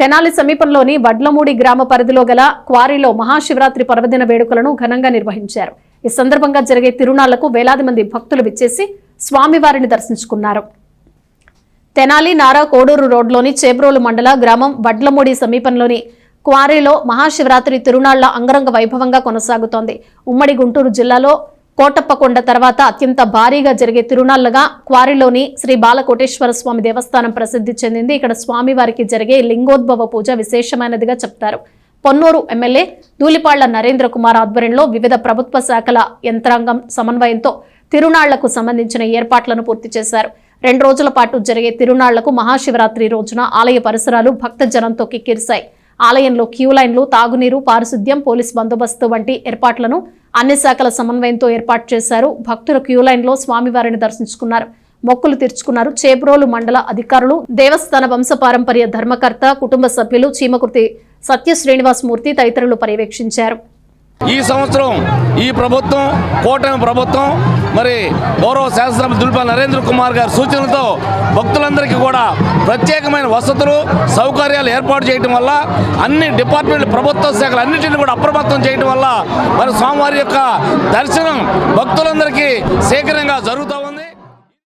తెనాలి సమీపంలోని వడ్లమూడి గ్రామ పరిధిలో గల క్వారీలో మహాశివరాత్రి పర్వదిన వేడుకలను ఘనంగా నిర్వహించారు. ఈ సందర్భంగా జరిగే తిరునాళ్ళకు వేలాది మంది భక్తులు విచ్చేసి స్వామివారిని దర్శించుకున్నారు. తెనాలి నారా కోడూరు రోడ్లోని చేబ్రోలు మండల గ్రామం వడ్లమూడి సమీపంలోని క్వారీలో మహాశివరాత్రి తిరునాళ్ళ అంగరంగ వైభవంగా కొనసాగుతోంది. ఉమ్మడి గుంటూరు జిల్లాలో కోటప్పకొండ తర్వాత అత్యంత భారీగా జరిగే తిరునాళ్ళుగా క్వారీలోని శ్రీ బాలకోటేశ్వర స్వామి దేవస్థానం ప్రసిద్ధి చెందింది. ఇక్కడ స్వామివారికి జరిగే లింగోద్భవ పూజ విశేషమైనదిగా చెప్తారు. పొన్నూరు ఎమ్మెల్యే ధూళిపాళ్ళ నరేంద్ర కుమార్ ఆధ్వర్యంలో వివిధ ప్రభుత్వ శాఖల యంత్రాంగం సమన్వయంతో తిరునాళ్ళకు సంబంధించిన ఏర్పాట్లను పూర్తి చేశారు. రెండు రోజుల పాటు జరిగే తిరునాళ్ళకు మహాశివరాత్రి రోజున ఆలయ పరిసరాలు భక్త జనంతో కిక్కిరిశాయి. ఆలయంలో క్యూ లైన్లు తాగునీరు పారిశుద్ధ్యం పోలీస్ బందోబస్తు వంటి ఏర్పాట్లను అన్ని శాఖల సమన్వయంతో ఏర్పాటు చేశారు. భక్తులు క్యూలైన్లో స్వామివారిని దర్శించుకున్నారు. మొక్కులు తీర్చుకున్నారు. చేబ్రోలు మండల అధికారులు దేవస్థాన వంశపారంపర్య ధర్మకర్త కుటుంబ సభ్యులు చీమకుర్తి సత్య శ్రీనివాస్ మూర్తి తదితరులు పర్యవేక్షించారు. ఈ సంవత్సరం ఈ ప్రభుత్వం కూటమి ప్రభుత్వం మరి గౌరవ శాసనసభ దుల్ప నరేంద్ర కుమార్ గారి సూచనలతో భక్తులందరికీ కూడా ప్రత్యేకమైన వసతులు సౌకర్యాలు ఏర్పాటు చేయడం వల్ల అన్ని డిపార్ట్మెంట్ ప్రభుత్వ శాఖలు అన్నింటినీ కూడా అప్రమత్తం చేయడం వల్ల మరి స్వామివారి యొక్క దర్శనం భక్తులందరికీ శీఘ్రంగా జరుగుతూ ఉంది.